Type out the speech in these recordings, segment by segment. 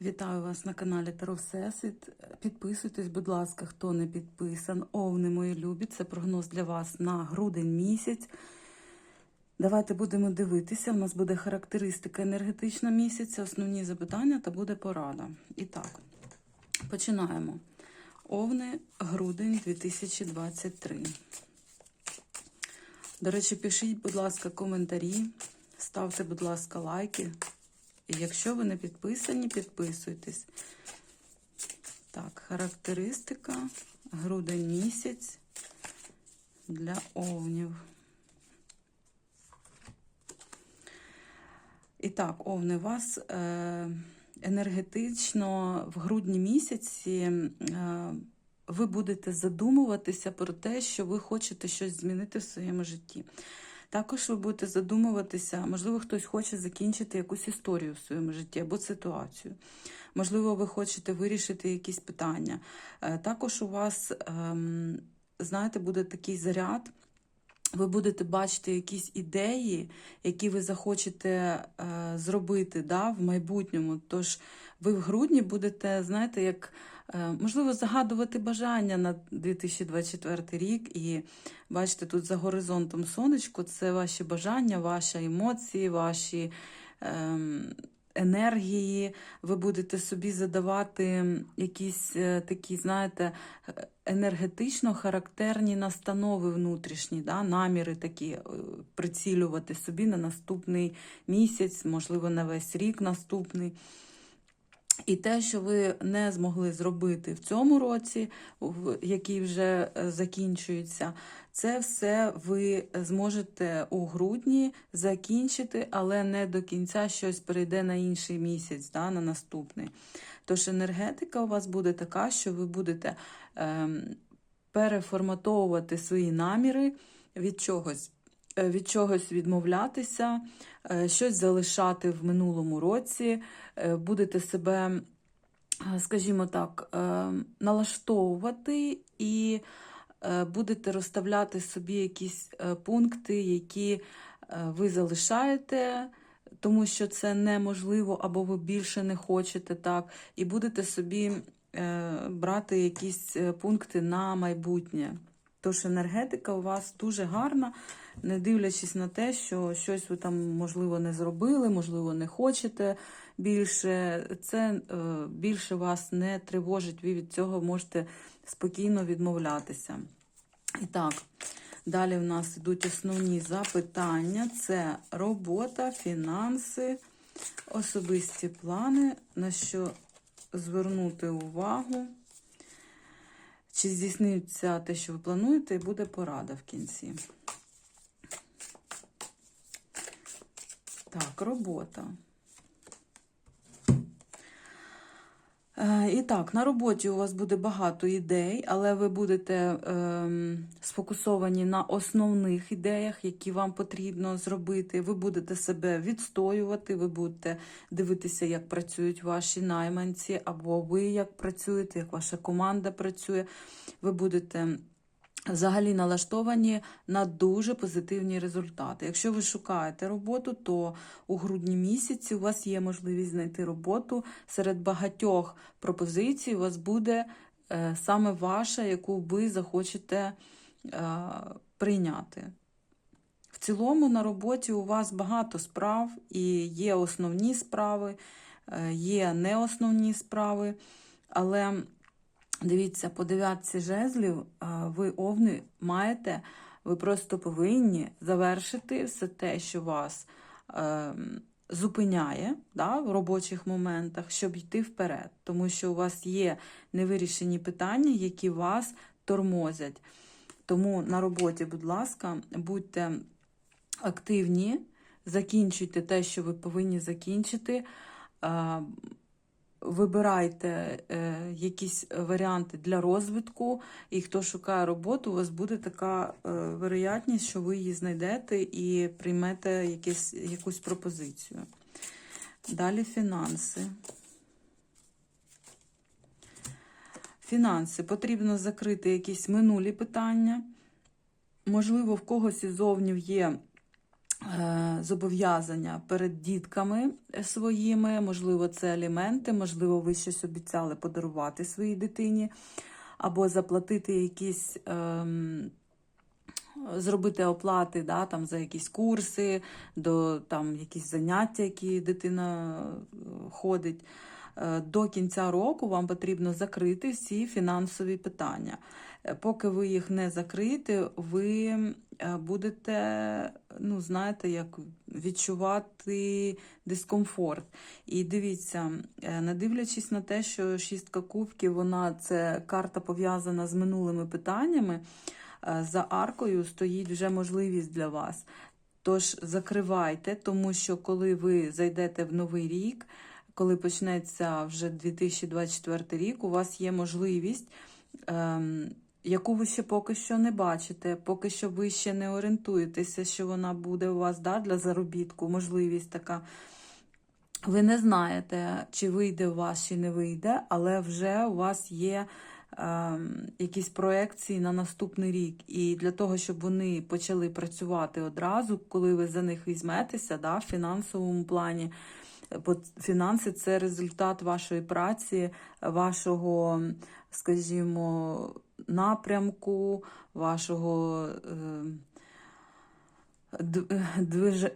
Вітаю вас на каналі Таро Всесвіт. Підписуйтесь, будь ласка, хто не підписан. Овни мої любі. Це прогноз для вас на грудень місяць. Давайте будемо дивитися. У нас буде характеристика енергетична місяця, основні запитання та буде порада. І так, починаємо. Овни, грудень 2023. До речі, пишіть, будь ласка, коментарі, ставте, будь ласка, лайки. І якщо ви не підписані, підписуйтесь. Так, характеристика, грудень місяць для овнів. І так, овни, вас е, енергетично в грудні місяці е, ви будете задумуватися про те, що ви хочете щось змінити в своєму житті. Також ви будете задумуватися, можливо, хтось хоче закінчити якусь історію в своєму житті або ситуацію. Можливо, ви хочете вирішити якісь питання. Е, Також у вас, ем, знаєте, буде такий заряд. Ви будете бачити якісь ідеї, які ви захочете е, зробити да, в майбутньому. Тож ви в грудні будете, знаєте, як можливо загадувати бажання на 2024 рік. І бачите, тут за горизонтом сонечко це ваші бажання, ваші емоції, ваші. Е, енергії, ви будете собі задавати якісь е, такі, знаєте, е, енергетично характерні настанови внутрішні, да, наміри такі е, прицілювати собі на наступний місяць, можливо, на весь рік наступний. І те, що ви не змогли зробити в цьому році, який вже е, закінчується, це все ви зможете у грудні закінчити, але не до кінця щось перейде на інший місяць, да, на наступний. Тож енергетика у вас буде така, що ви будете ем, переформатовувати свої наміри від чогось. Е, Від чогось відмовлятися, е, щось залишати в минулому році, е, будете себе, скажімо так, налаштовувати і будете розставляти собі якісь пункти, які ви залишаєте, тому що це неможливо, або ви більше не хочете так, і будете собі е, брати якісь пункти на майбутнє. Тож енергетика у вас дуже гарна, не дивлячись на те, що щось ви там, можливо, не зробили, можливо, не хочете більше. Це е, більше вас не тривожить, ви від цього можете спокійно відмовлятися. І так, далі в нас йдуть основні запитання: це робота, фінанси, особисті плани, на що звернути увагу. Чи здійсниться те, що ви плануєте, і буде порада в кінці. Так, робота. Е, І так, на роботі у вас буде багато ідей, але ви будете ем, сфокусовані на основних ідеях, які вам потрібно зробити. Ви будете себе відстоювати, ви будете дивитися, як працюють ваші найманці, або ви як працюєте, як ваша команда працює. Ви будете взагалі налаштовані на дуже позитивні результати. Якщо ви шукаєте роботу, то у грудні місяці у вас є можливість знайти роботу. Серед багатьох пропозицій у вас буде е, саме ваша, яку ви захочете е, прийняти. В цілому на роботі у вас багато справ, і є основні справи, е, є неосновні справи, але Дивіться, по дев'ятці жезлів ви овни маєте, ви просто повинні завершити все те, що вас е, зупиняє да, в робочих моментах, щоб йти вперед. Тому що у вас є невирішені питання, які вас тормозять. Тому на роботі, будь ласка, будьте активні, закінчуйте те, що ви повинні закінчити. Е, Вибирайте е, якісь варіанти для розвитку, і хто шукає роботу, у вас буде така е, вероятність, що ви її знайдете і приймете якісь, якусь пропозицію. Далі фінанси. Фінанси. Потрібно закрити якісь минулі питання. Можливо, в когось іззовнів є зобов'язання перед дітками своїми, можливо, це аліменти, можливо, ви щось обіцяли подарувати своїй дитині, або заплатити якісь. ем, Зробити оплати да, там, за якісь курси, до там, якісь заняття, які дитина е, ходить. До кінця року вам потрібно закрити всі фінансові питання. Е, Поки ви їх не закриєте, ви е, будете, ну, знаєте, як відчувати дискомфорт. І дивіться, е, не дивлячись на те, що шістка кубків, вона це карта пов'язана з минулими питаннями. За аркою стоїть вже можливість для вас. Тож закривайте, тому що коли ви зайдете в новий рік, коли почнеться вже 2024 рік, у вас є можливість, ем, яку ви ще поки що не бачите, поки що ви ще не орієнтуєтеся, що вона буде у вас да, для заробітку, можливість така. Ви не знаєте, чи вийде у вас, чи не вийде, але вже у вас є ем, якісь проекції на наступний рік. І для того, щоб вони почали працювати одразу, коли ви за них візьметеся, да, в фінансовому плані. Бо фінанси це результат вашої праці, вашого, скажімо, напрямку, вашого е,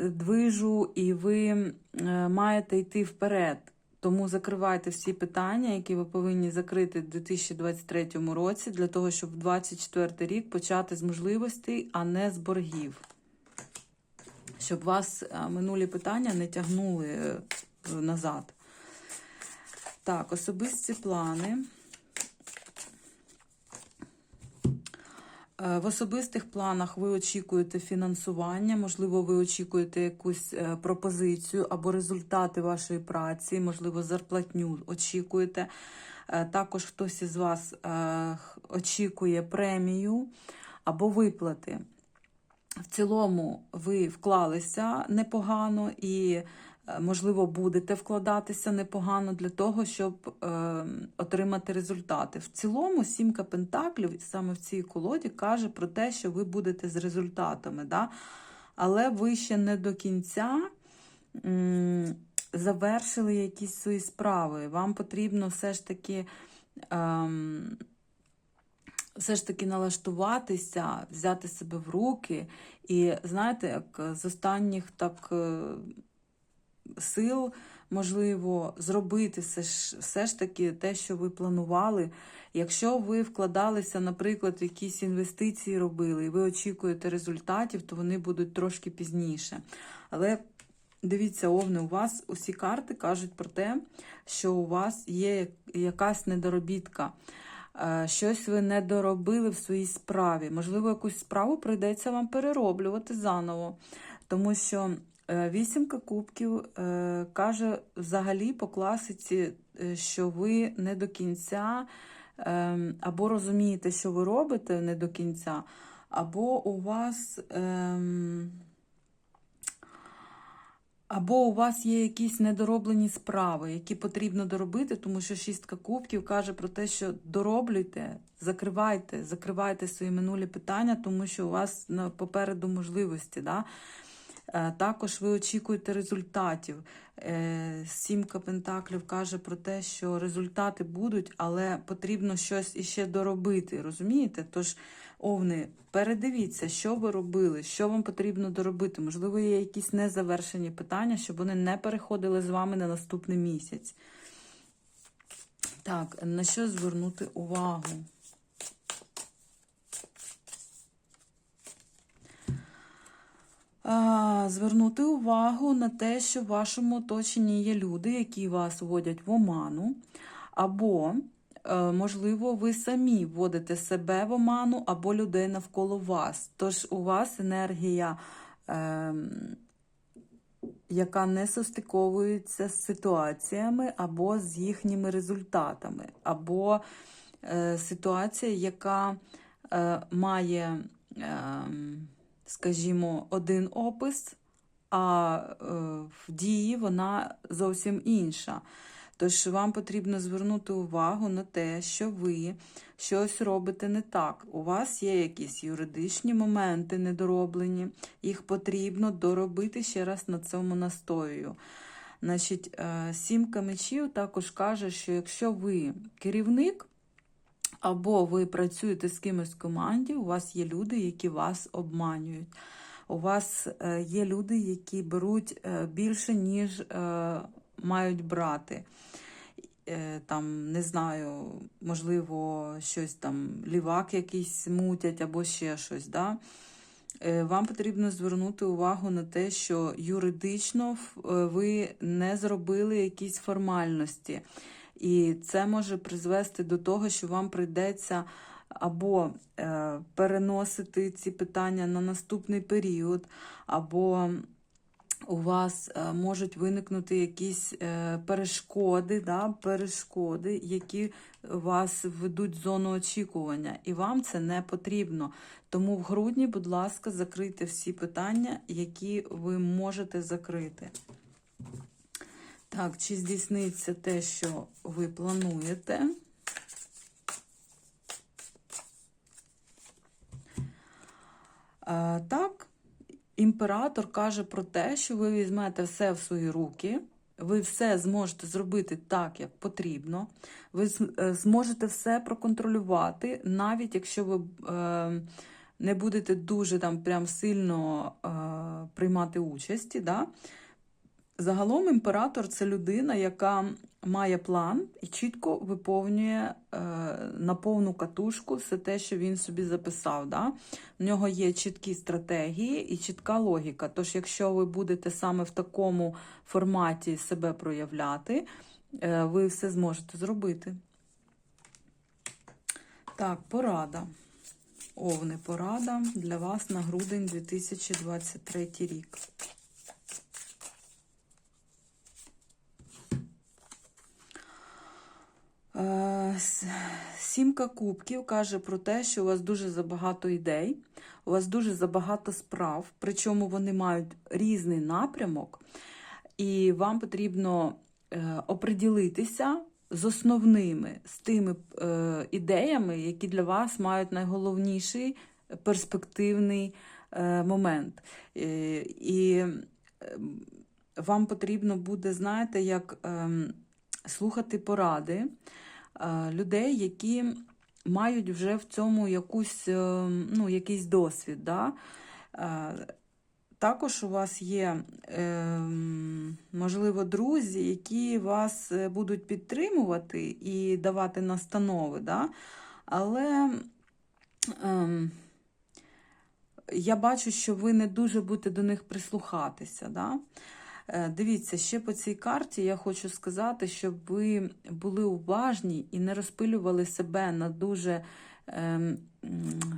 движу, і ви е, маєте йти вперед. Тому закривайте всі питання, які ви повинні закрити в 2023 році, для того, щоб в 2024 рік почати з можливостей, а не з боргів. Щоб вас е, минулі питання не тягнули е, назад. Так, особисті плани. Е, В особистих планах ви очікуєте фінансування, можливо, ви очікуєте якусь пропозицію або результати вашої праці, можливо, зарплатню очікуєте. Також хтось із вас очікує премію або виплати. В цілому ви вклалися непогано і, е, можливо, будете вкладатися непогано для того, щоб е, отримати результати. В цілому, сімка пентаклів саме в цій колоді каже про те, що ви будете з результатами. Да? Але ви ще не до кінця м, завершили якісь свої справи. Вам потрібно все ж таки. Ем, все ж таки налаштуватися, взяти себе в руки. І знаєте, як з останніх так е, сил, можливо, зробити все ж, все ж таки те, що ви планували. Якщо ви вкладалися, наприклад, в якісь інвестиції робили, і ви очікуєте результатів, то вони будуть трошки пізніше. Але Дивіться, Овни, у вас усі карти кажуть про те, що у вас є якась недоробітка. Е, Щось ви не доробили в своїй справі. Можливо, якусь справу прийдеться вам перероблювати заново. Тому що е, вісімка кубків е, каже взагалі по класиці, що ви не до кінця або розумієте, що ви робите не до кінця, або у вас. Або у вас є якісь недороблені справи, які потрібно доробити, тому що шістка кубків каже про те, що дороблюйте, закривайте, закривайте свої минулі питання, тому що у вас попереду можливості. Да? Е, Також ви очікуєте результатів. Е, Сімка Пентаклів каже про те, що результати будуть, але потрібно щось іще доробити. Розумієте? Тож, овни, передивіться, що ви робили, що вам потрібно доробити. Можливо, є якісь незавершені питання, щоб вони не переходили з вами на наступний місяць. Так, на що звернути увагу? Звернути увагу на те, що в вашому оточенні є люди, які вас вводять в оману, або, е, можливо, ви самі вводите себе в оману, або людей навколо вас. Тож у вас енергія, ем, яка не состиковується з ситуаціями, або з їхніми результатами, або е, ситуація, яка е, має. Скажімо, один опис, а е, в дії вона зовсім інша. Тож вам потрібно звернути увагу на те, що ви щось робите не так. У вас є якісь юридичні моменти недороблені, їх потрібно доробити ще раз на цьому настоюю. Значить, е, сімка мечів також каже, що якщо ви керівник, або ви працюєте з кимось в команді, у вас є люди, які вас обманюють. У вас е, є люди, які беруть е, більше, ніж е, мають брати. Там, не знаю, можливо, щось там лівак якийсь мутять або ще щось. Да? Вам потрібно звернути увагу на те, що юридично ви не зробили якісь формальності. І це може призвести до того, що вам прийдеться або е, переносити ці питання на наступний період, або у вас е, можуть виникнути якісь е, перешкоди, да, перешкоди, які вас ведуть в зону очікування, і вам це не потрібно. Тому в грудні, будь ласка, закрийте всі питання, які ви можете закрити. Так, чи здійсниться те, що ви плануєте? Е, Так, імператор каже про те, що ви візьмете все в свої руки, ви все зможете зробити так, як потрібно. Ви е, зможете все проконтролювати, навіть якщо ви е, не будете дуже там прям сильно приймати участі. Да? Загалом імператор це людина, яка має план і чітко виповнює е, на повну катушку все те, що він собі записав. Да? В нього є чіткі стратегії і чітка логіка. Тож, якщо ви будете саме в такому форматі себе проявляти, е, ви все зможете зробити. Так, порада. Овни, порада для вас на грудень 2023 рік. Е, с- Сімка кубків каже про те, що у вас дуже забагато ідей, у вас дуже забагато справ, причому вони мають різний напрямок, і вам потрібно е, оприділитися з основними, з тими е, ідеями, які для вас мають найголовніший перспективний е, момент. І е, вам потрібно буде, знаєте, як ем, слухати поради людей, які мають вже в цьому якусь, е, ну, якийсь досвід. Да? Е, Також у вас є, е, можливо, друзі, які вас е, будуть підтримувати і давати настанови, да? але ем, я бачу, що ви не дуже будете до них прислухатися. Да? Е, Дивіться, ще по цій карті я хочу сказати, щоб ви були уважні і не розпилювали себе на дуже м,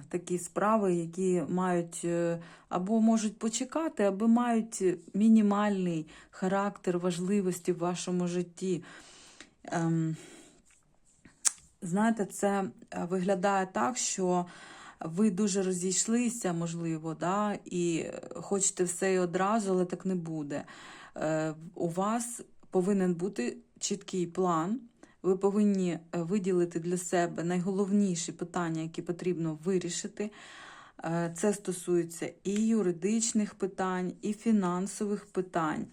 такі справи, які мають е, або можуть почекати, або мають мінімальний характер важливості в вашому житті. Ем, знаєте, це е, виглядає так, що ви дуже розійшлися, можливо, да, і хочете все і одразу, але так не буде. Е, У вас повинен бути чіткий план. Ви повинні е, виділити для себе найголовніші питання, які потрібно вирішити. Е, Це стосується і юридичних питань, і фінансових питань,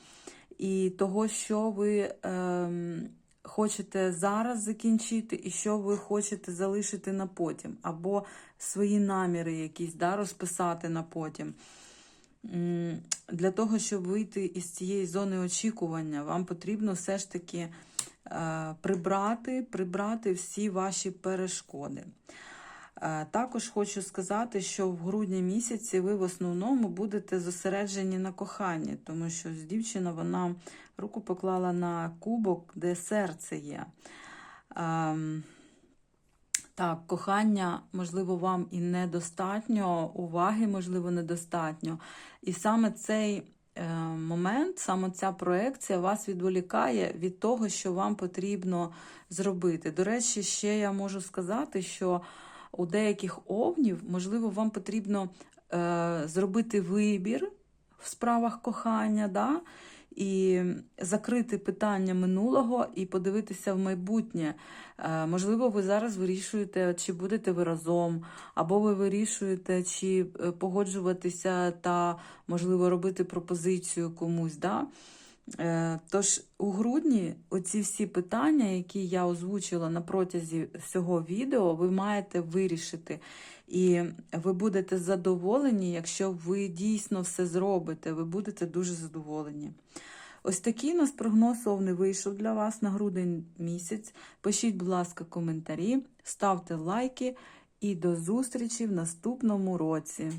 і того, що ви ем, хочете зараз закінчити, і що ви хочете залишити на потім, або свої наміри якісь да, розписати на потім. Для того, щоб вийти із цієї зони очікування, вам потрібно все ж таки е, прибрати, прибрати всі ваші перешкоди. Е, Також хочу сказати, що в грудні місяці ви в основному будете зосереджені на коханні, тому що дівчина вона руку поклала на кубок, де серце є. Так, кохання, можливо, вам і недостатньо, уваги, можливо, недостатньо. І саме цей е, момент, саме ця проекція вас відволікає від того, що вам потрібно зробити. До речі, ще я можу сказати, що у деяких овнів, можливо, вам потрібно е, зробити вибір в справах кохання, да? І закрити питання минулого і подивитися в майбутнє. Е, Можливо, ви зараз вирішуєте, чи будете ви разом, або ви вирішуєте, чи е, погоджуватися та, можливо, робити пропозицію комусь. Да? Е, Тож у грудні оці всі питання, які я озвучила на протязі всього відео, ви маєте вирішити. І ви будете задоволені, якщо ви дійсно все зробите, ви будете дуже задоволені. Ось такий у нас прогноз овни вийшов для вас на грудень місяць. Пишіть, будь ласка, коментарі, ставте лайки і до зустрічі в наступному році.